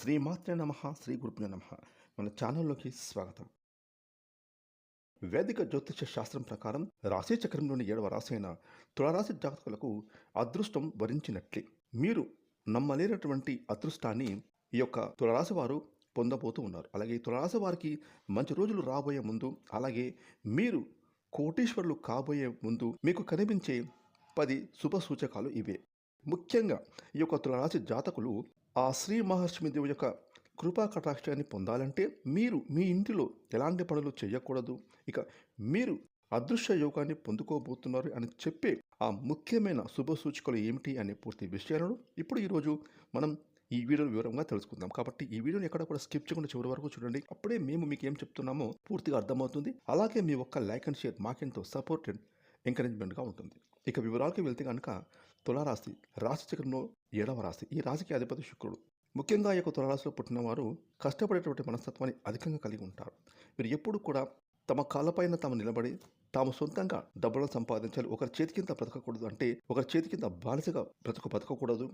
శ్రీమాత్రే నమ శ్రీ గురుభ్యో నమ. మన ఛానల్లోకి స్వాగతం. వేదిక జ్యోతిష శాస్త్రం ప్రకారం రాశి చక్రంలోని ఏడవ రాశి అయిన తులరాశి జాతకులకు అదృష్టం వరించినట్లే. మీరు నమ్మలేనటువంటి అదృష్టాన్ని ఈ యొక్క తులరాశి వారు పొందబోతూ ఉన్నారు. అలాగే ఈ తులరాశి వారికి మంచి రోజులు రాబోయే ముందు అలాగే మీరు కోటీశ్వరులు కాబోయే ముందు మీకు కనిపించే పది శుభ సూచకాలు ఇవే. ముఖ్యంగా ఈ యొక్క తులరాశి జాతకులు ఆ శ్రీ మహర్షి దేవి యొక్క కృపా కటాక్షాన్ని పొందాలంటే మీరు మీ ఇంటిలో ఎలాంటి పనులు చేయకూడదు. ఇక మీరు అదృశ్య యోగాన్ని పొందుకోబోతున్నారు అని చెప్పే ఆ ముఖ్యమైన శుభ సూచికలు ఏమిటి అనే పూర్తి విషయాలను ఇప్పుడు ఈరోజు మనం ఈ వీడియోలో వివరంగా తెలుసుకుందాం. కాబట్టి ఈ వీడియోని ఎక్కడ కూడా స్కిప్ చేయకుండా చివరి వరకు చూడండి. అప్పుడే మేము మీకు ఏం చెప్తున్నామో పూర్తిగా అర్థమవుతుంది. అలాగే మీ ఒక్క లైక్ అండ్ షేర్ మాకెంతో సపోర్ట్ అండ్ ఎంకరేజ్మెంట్గా ఉంటుంది. ఇక వివరాలకి వెళ్తే కనుక తులారాశి రాశి చక్రంలో ఏడవ రాశి ఈ రాశికి అధిపతి శుక్రుడు. ముఖ్యంగా ఈ యొక్క తులారాశిలో పుట్టిన వారు కష్టపడేటువంటి మనస్తత్వాన్ని అధికంగా కలిగి ఉంటారు. వీరు ఎప్పుడు కూడా తమ కాళ్ళపైన తాము నిలబడి తాము సొంతంగా డబ్బులను సంపాదించాలి ఒకరి చేతి కింద బ్రతకకూడదు అంటే ఒకరి చేతి కింద బానిసగా బ్రతక బ్రతకకూడదు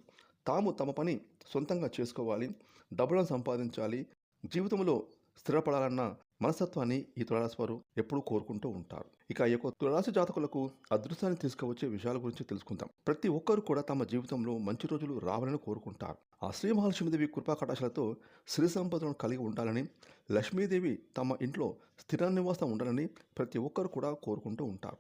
తాము తమ పని సొంతంగా చేసుకోవాలి డబ్బులను సంపాదించాలి జీవితంలో స్థిరపడాలన్న మనస్తత్వాన్ని ఈ తులరాశి వారు ఎప్పుడూ కోరుకుంటూ ఉంటారు. ఇక ఈ యొక్క తులరాశి జాతకులకు అదృష్టాన్ని తీసుకువచ్చే విషయాల గురించి తెలుసుకుందాం. ప్రతి ఒక్కరు కూడా తమ జీవితంలో మంచి రోజులు రావాలని కోరుకుంటారు. ఆ శ్రీ మహాలక్ష్మీదేవి కృపా కటాశాలతో శ్రీ సంపదలను కలిగి ఉండాలని లక్ష్మీదేవి తమ ఇంట్లో స్థిర నివాసం ఉండాలని ప్రతి ఒక్కరు కూడా కోరుకుంటూ ఉంటారు.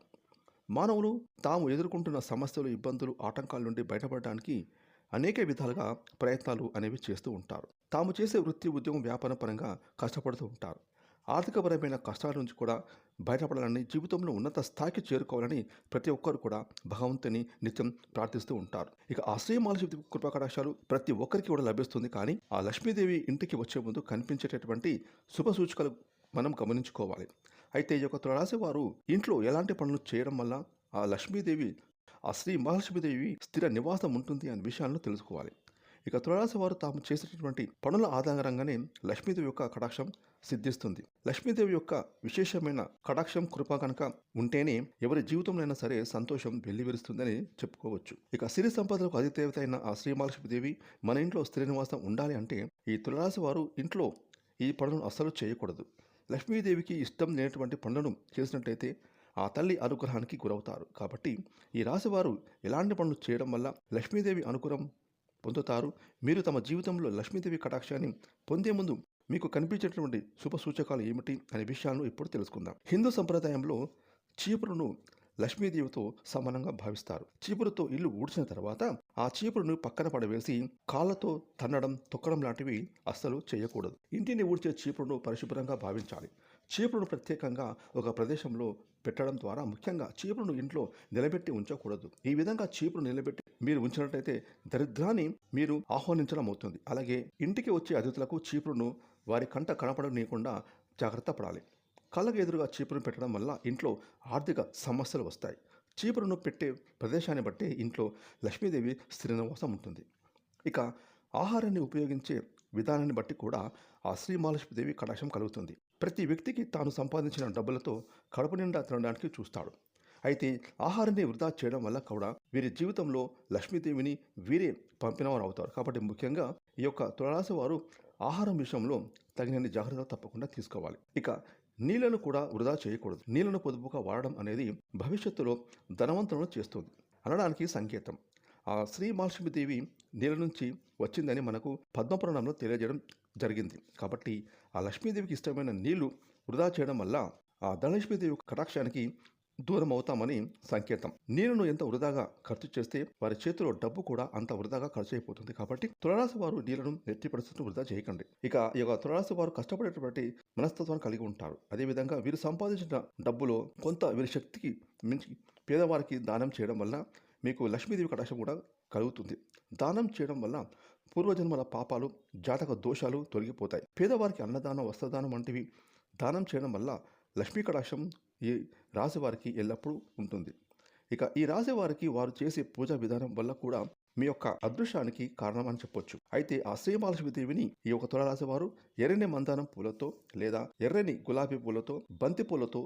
మానవులు తాము ఎదుర్కొంటున్న సమస్యలు ఇబ్బందులు ఆటంకాల నుండి బయటపడడానికి అనేక విధాలుగా ప్రయత్నాలు అనేవి చేస్తూ ఉంటారు. తాము చేసే వృత్తి ఉద్యోగం వ్యాపార పరంగా కష్టపడుతూ ఉంటారు. ఆర్థికపరమైన కష్టాల నుంచి కూడా బయటపడాలని జీవితంలో ఉన్నత స్థాయికి చేరుకోవాలని ప్రతి ఒక్కరు కూడా భగవంతుని నిత్యం ప్రార్థిస్తూ ఉంటారు. ఇక ఆ శ్రీ మహాలక్ష్మి ప్రతి ఒక్కరికి కూడా లభిస్తుంది. కానీ ఆ లక్ష్మీదేవి ఇంటికి వచ్చే ముందు కనిపించేటటువంటి శుభ సూచికలు మనం గమనించుకోవాలి. అయితే ఈ యొక్క తులరాశి వారు ఇంట్లో ఎలాంటి పనులు చేయడం వల్ల ఆ లక్ష్మీదేవి ఆ శ్రీ మహాలక్ష్మీదేవి స్థిర నివాసం ఉంటుంది అనే విషయాలను తెలుసుకోవాలి. ఇక తులరాశి వారు తాము చేసినటువంటి పనుల ఆధారంగానే లక్ష్మీదేవి యొక్క కటాక్షం సిద్ధిస్తుంది. లక్ష్మీదేవి యొక్క విశేషమైన కటాక్షం కృప కనుక ఉంటేనే ఎవరి జీవితంలో సరే సంతోషం వెల్లివిరుస్తుందని చెప్పుకోవచ్చు. ఇక సిరి సంపదలకు అధిదేవత అయిన ఆ శ్రీమహాలక్ష్మీదేవి మన ఇంట్లో స్త్రీ నివాసం ఉండాలి అంటే ఈ తులరాశి వారు ఇంట్లో ఈ పనులను అస్సలు చేయకూడదు. లక్ష్మీదేవికి ఇష్టం లేనటువంటి పనులను చేసినట్టయితే ఆ తల్లి అనుగ్రహానికి గురవుతారు. కాబట్టి ఈ రాశివారు ఎలాంటి పనులు చేయడం వల్ల లక్ష్మీదేవి అనుగ్రహం పొందుతారు. మీరు తమ జీవితంలో లక్ష్మీదేవి కటాక్షాన్ని పొందే ముందు మీకు కనిపించేటటువంటి శుభ సూచకాలు ఏమిటి అనే విషయాలను ఇప్పుడు తెలుసుకుందాం. హిందూ సంప్రదాయంలో చీపురును లక్ష్మీదేవితో సమానంగా భావిస్తారు. చీపురుతో ఇల్లు ఊడ్చిన తర్వాత ఆ చీపురును పక్కన పడవేసి కాళ్ళతో తన్నడం తొక్కడం లాంటివి అస్సలు చేయకూడదు. ఇంటిని ఊడ్చే చీపురును పరిశుభ్రంగా భావించాలి. చీపురును ప్రత్యేకంగా ఒక ప్రదేశంలో పెట్టడం ద్వారా ముఖ్యంగా చీపురును ఇంట్లో నిలబెట్టి ఉంచకూడదు. ఈ విధంగా చీపురు నిలబెట్టి మీరు ఉంచినట్లయితే దరిద్రాన్ని మీరు ఆహ్వానించడం అవుతుంది. అలాగే ఇంటికి వచ్చే అతిథులకు చీపురును వారి కంట కనపడనీయకుండా జాగ్రత్త పడాలి. కళ్ళకు ఎదురుగా చీపురును పెట్టడం వల్ల ఇంట్లో ఆర్థిక సమస్యలు వస్తాయి. చీపురును పెట్టే ప్రదేశాన్ని బట్టి ఇంట్లో లక్ష్మీదేవి స్థిర నివాసం ఉంటుంది. ఇక ఆహారాన్ని ఉపయోగించే విధానాన్ని బట్టి కూడా ఆ శ్రీ మహాలక్ష్మీదేవి కటాక్షం కలుగుతుంది. ప్రతి వ్యక్తికి తాను సంపాదించిన డబ్బులతో కడుపు నిండా తినడానికి చూస్తాడు. అయితే ఆహారాన్ని వృధా చేయడం వల్ల కూడా వీరి జీవితంలో లక్ష్మీదేవిని వీరే పంపినవారు అవుతారు. కాబట్టి ముఖ్యంగా ఈ యొక్క తులరాశి వారు ఆహారం విషయంలో తగినన్ని జాగ్రత్తలు తప్పకుండా తీసుకోవాలి. ఇక నీళ్ళను కూడా వృధా చేయకూడదు. నీళ్ళను పొదుపుగా వాడడం అనేది భవిష్యత్తులో ధనవంతులను చేస్తుంది. అనడానికి సంకేతం. ఆ శ్రీ మహాలక్ష్మీదేవి నీళ్ళ నుంచి వచ్చిందని మనకు పద్మపురాణంలో తెలియజేయడం జరిగింది. కాబట్టి ఆ లక్ష్మీదేవికి ఇష్టమైన నీళ్ళు వృధా చేయడం వల్ల ఆ ధనలక్ష్మీదేవి కటాక్షానికి దూరం అవుతామని సంకేతం. నీళ్ళను ఎంత వృధాగా ఖర్చు చేస్తే వారి చేతిలో డబ్బు కూడా అంత వృధాగా ఖర్చు అయిపోతుంది. కాబట్టి తులరాశి వారు నీళ్ళను ఎట్టి వృధా చేయకండి. ఇక ఈ యొక్క తులరాశి వారు కష్టపడేటువంటి మనస్తత్వాన్ని కలిగి ఉంటారు. అదేవిధంగా వీరు సంపాదించిన డబ్బులో కొంత వీరి శక్తికి మించి పేదవారికి దానం చేయడం వల్ల మీకు లక్ష్మీదేవి కటాక్షం కూడా కలుగుతుంది. దానం చేయడం వల్ల పూర్వజన్మల పాపాలు జాతక దోషాలు తొలగిపోతాయి. పేదవారికి అన్నదానం వస్త్రదానం వంటివి దానం చేయడం వల్ల లక్ష్మీ కటాక్షం ఈ రాశివారికి ఎల్లప్పుడూ ఉంటుంది. ఇక ఈ రాశి వారికి వారు చేసే పూజా విధానం వల్ల కూడా మీ యొక్క అదృష్టానికి కారణం అని చెప్పొచ్చు. అయితే ఆ శ్రీ మహాలక్ష్మీదేవిని ఈ యొక్క తులరాశి వారు ఎర్రని మందారం పూలతో లేదా ఎర్రని గులాబీ పూలతో బంతి పూలతో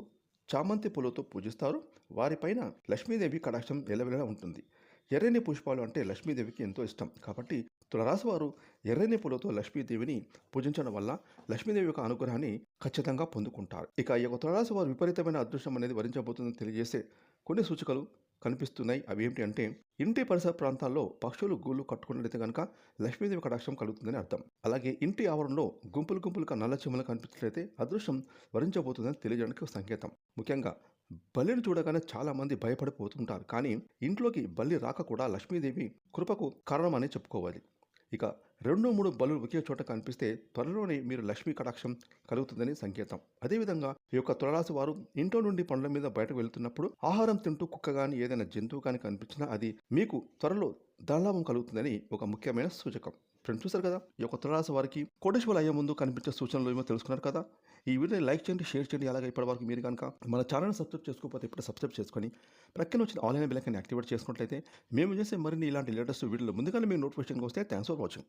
చామంతి పూలతో పూజిస్తారు. వారిపైన లక్ష్మీదేవి కటాక్షం ఎలవెలా ఉంటుంది. ఎర్రని పుష్పాలు అంటే లక్ష్మీదేవికి ఎంతో ఇష్టం. కాబట్టి తులరాశి వారు ఎర్రని పూలతో లక్ష్మీదేవిని పూజించడం వల్ల లక్ష్మీదేవి యొక్క అనుగ్రహాన్ని ఖచ్చితంగా పొందుకుంటారు. ఇక ఈ యొక్క తులరాశి వారు విపరీతమైన అదృష్టం అనేది వరించబోతుందని తెలియజేసే కొన్ని సూచికలు కనిపిస్తున్నాయి. అవి ఏమిటి అంటే ఇంటి పరిసర ప్రాంతాల్లో పక్షులు గూళ్ళు కట్టుకున్నట్లయితే కనుక లక్ష్మీదేవి కటాక్షం కలుగుతుందని అర్థం. అలాగే ఇంటి ఆవరణలో గుంపులు గుంపులుగా నల్ల చెమ్మలు కనిపించినట్లయితే అదృష్టం వరించబోతుందని తెలియజేయడానికి సంకేతం. ముఖ్యంగా బలిని చూడగానే చాలా మంది భయపడిపోతుంటారు. కానీ ఇంట్లోకి బలి రాక కూడా లక్ష్మీదేవి కృపకు కారణమని చెప్పుకోవాలి. ఇక రెండు మూడు బలు ఒకే చోట కనిపిస్తే త్వరలోనే మీరు లక్ష్మీ కటాక్షం కలుగుతుందని సంకేతం. అదేవిధంగా ఈ యొక్క తులరాశి వారు ఇంట్లో నుండి పనుల మీద బయటకు వెళ్తున్నప్పుడు ఆహారం తింటూ కుక్క కానీ ఏదైనా జంతువు కానీ కనిపించినా అది మీకు త్వరలో ధనలాభం కలుగుతుందని ఒక ముఖ్యమైన సూచకం. ఫ్రెండ్స్ చూసారు కదా? ఈ యొక్క తులరాశి వారికి కోటేశ్వరులు అయ్యే ముందు కనిపించే సూచనలు ఏమో తెలుసుకున్నారు కదా? ఈ వీడియోని లైక్ చేయండి షేర్ చేయండి. అలాగే ఇప్పటి వరకు మీరు కనుక మన ఛానల్ సబ్స్క్రైబ్ చేసుకోకపోతే ఇప్పుడు సబ్స్క్రైబ్ చేసుకొని ప్రక్కన వచ్చిన ఆన్లైన్ బిల్లకని యాక్టివేట్ చేసుకున్నట్లయితే మేము చేసే మరిన్ని ఇలాంటి లేటెస్ట్ వీడియోలు ముందుగానే మీ నోటిఫికేషన్ వస్తే థ్యాంక్స్ ఫర్ వాచింగ్.